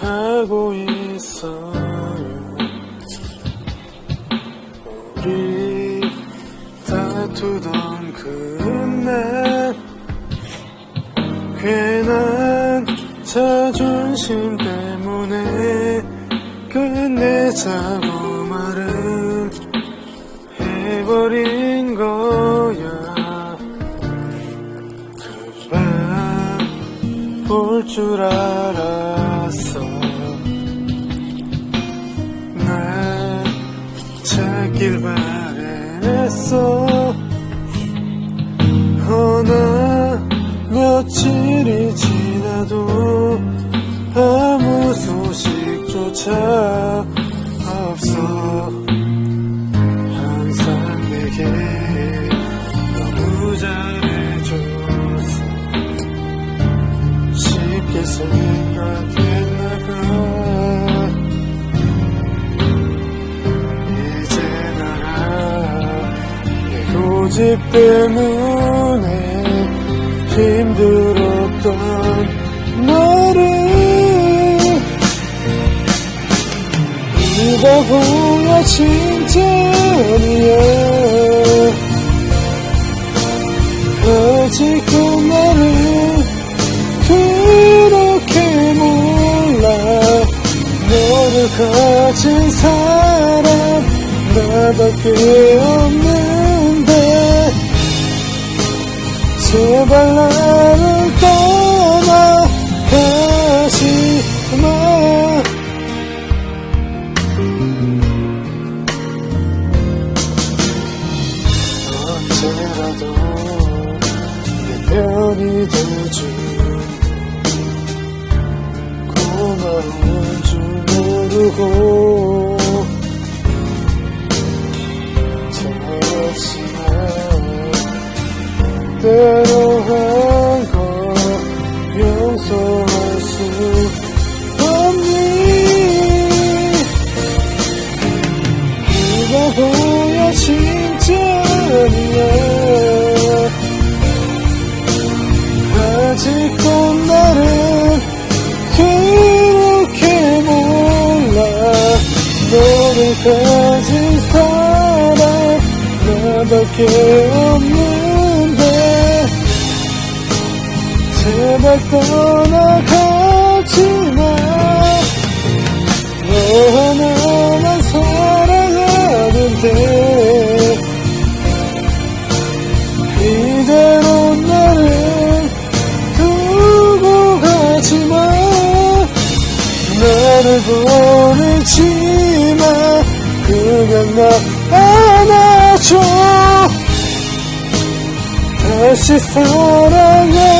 가고 있어요. 우리 다투던 그날 괜한 자존심 때문에 끝내자고 말은 해버린 줄 알았어. 날 찾길 바랬어. 허나 며칠이 지나도 아무 소식조차 쉽게 생각했나봐 이제 알아 내 고집 때문에 힘들었던 너를 이거 보여 진짜 아니야. 아직도 가진 사람 나밖에 없는데 제발 나를 떠나 가지 마. 언제라도 내 편이 돼줄 모르고 잘했지만 때로 한거 용서할 수 없니? 네가 보여 진짜 아니야 아직 가진 사람 나밖에 없는데. 제발 떠나가지 마. 너 하나만 사랑하는데 이대로 나를 두고 가지 마. 나를 보내지마 그냥 나 안아줘. 다시 사랑해